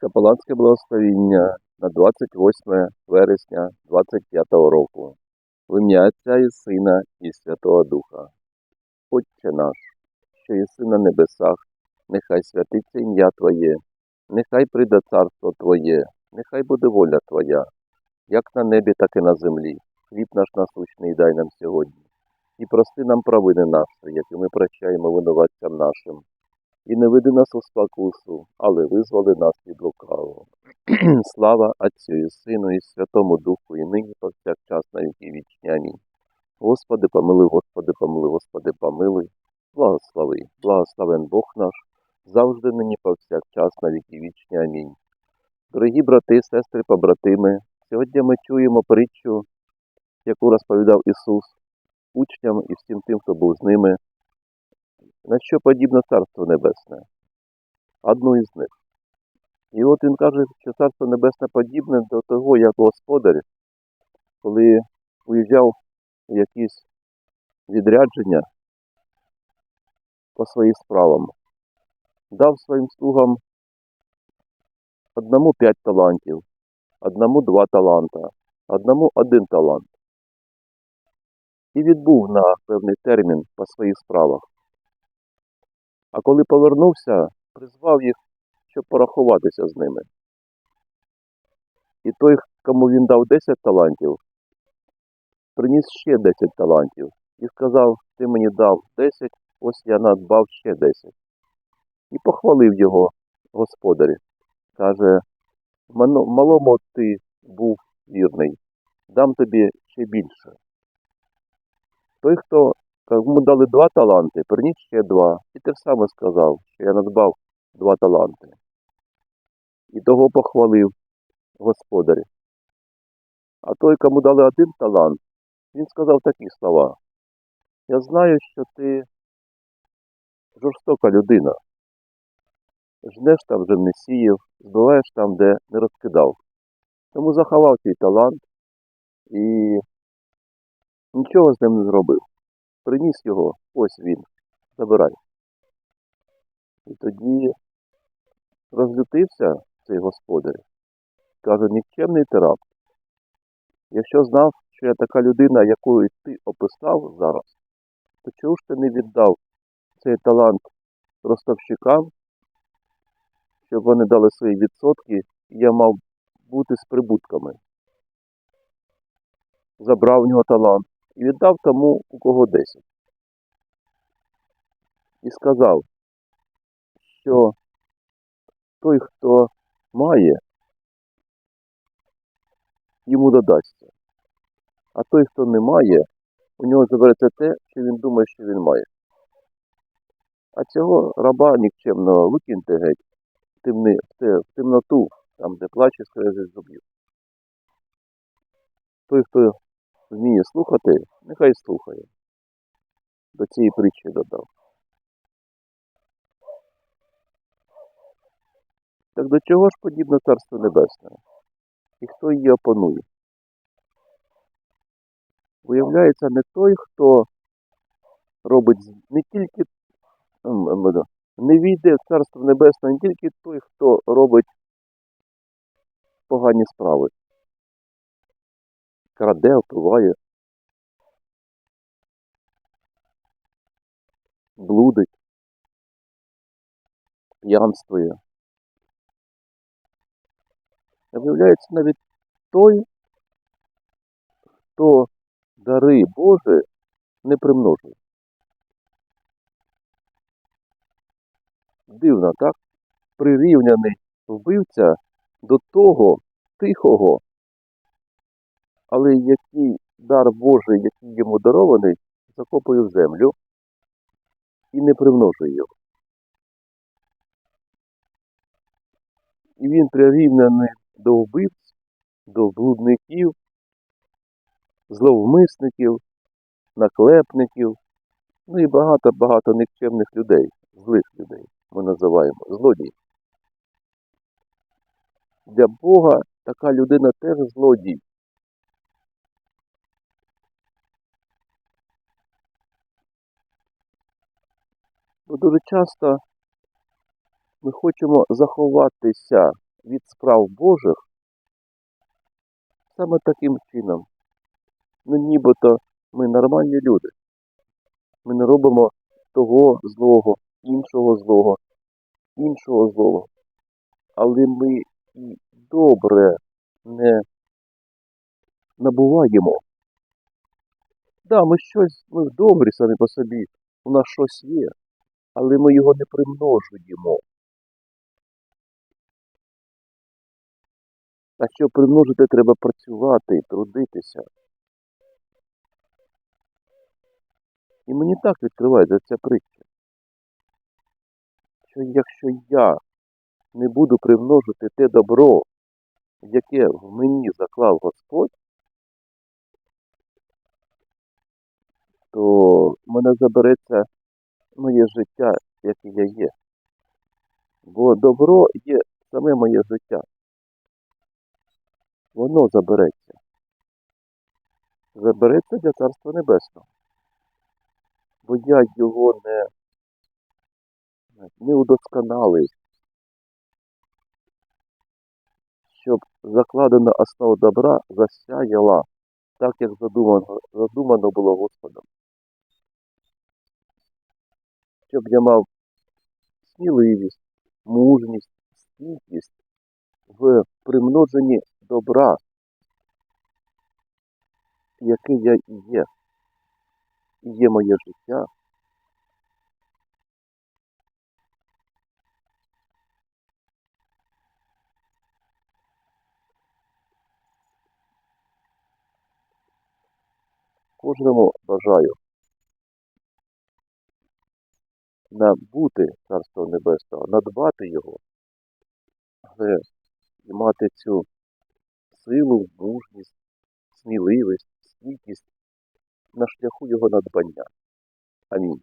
Капеланське благословіння на 28 вересня 25 року. В ім'я Отця і Сина і Святого Духа. Отче наш, що єси на небесах, нехай святиться ім'я Твоє, нехай прийде царство Твоє, нехай буде воля Твоя, як на небі, так і на землі. Хліб наш насущний дай нам сьогодні. І прости нам провини наші, які ми прощаємо винуватцям нашим. І не веди нас у спокусу, але визволи нас від лукавого. Слава Отцю і Сину, і Святому Духу, і нині повсякчас на віки вічні. Амінь. Господи, помилуй, Господи, помилуй, Господи, помилуй, благослови, благословен Бог наш, завжди нині повсякчас на віки вічні. Амінь. Дорогі брати, сестри, побратими, сьогодні ми чуємо притчу, яку розповідав Ісус учням і всім тим, хто був з ними, на що подібне Царство Небесне? Одну із них. І от він каже, що Царство Небесне подібне до того, як Господар, коли уїжджав в якісь відрядження по своїм справам, дав своїм слугам одному п'ять талантів, одному два таланта, одному один талант. І відбув на певний термін по своїх справах. А коли повернувся, призвав їх, щоб порахуватися з ними. І той, кому він дав 10 талантів, приніс ще 10 талантів і сказав, ти мені дав 10, ось я надбав ще 10. І похвалив його господарі. Каже, малому ти був вірний, дам тобі ще більше. Той, хто Кому дали два таланти, приніс ще два. І те саме сказав, що я надбав два таланти. І того похвалив господарі. А той, кому дали один талант, він сказав такі слова. Я знаю, що ти жорстока людина. Жнеш там, де не сіяв, збиваєш там, де не розкидав. Тому заховав твій талант і нічого з ним не зробив приніс його, ось він, забирай. І тоді розлютився цей господар. Каже, нікчемний ти раб. Якщо знав, що я така людина, якою ти описав зараз, то чого ж ти не віддав цей талант ростовщикам, щоб вони дали свої відсотки, і я мав бути з прибутками. Забрав в нього талант і віддав тому, у кого десять. І сказав, що той, хто має, йому додасться. А той, хто не має, у нього забереться те, що він думає, що він має. А цього раба нікчемного викиньте геть темни, в, те, в темноту, там, де плаче скрежить зубів. Той, хто вміє слухати, нехай слухає. До цієї притчі додав. Так до чого ж подібне Царство Небесне? І хто її опанує? Виявляється, не той, хто робить не тільки не війде в Царство Небесне не тільки той, хто робить погані справи. Краде, впливає, блудить, п'янствує. Виявляється навіть той, хто дари Боже не примножує. Дивно, так? Прирівняний вбивця до того тихого, але який дар Божий, який йому дарований, закопує в землю і не примножує його. І він прирівняний до вбивць, до блудників, зловмисників, наклепників, ну і багато-багато нікчемних людей, злих людей ми називаємо злодії. Для Бога така людина теж злодій. Бо дуже часто ми хочемо заховатися від справ Божих саме таким чином. Ну, нібито ми нормальні люди. Ми не робимо того злого, іншого злого, іншого злого. Але ми і добре не набуваємо. Да, ми щось, ми добрі самі по собі, у нас щось є, але ми його не примножуємо. А щоб примножити, треба працювати, трудитися. І мені так відкривається ця притча. Що якщо я не буду примножити те добро, яке в мені заклав Господь, то мене забереться моє життя, яке я є. Бо добро є саме моє життя. Воно забереться. Забереться для Царства Небесного. Бо я його не, не удосконалив, щоб закладена основа добра засяяла так, як задумано, задумано було Господом. Щоб я мав сміливість, мужність, стійкість в примноженні добра, яке я і є, і є моє життя. Кожному бажаю набути Царство Небесного, надбати його, але і мати цю силу, мужність, сміливість, стійкість на шляху його надбання. Амінь.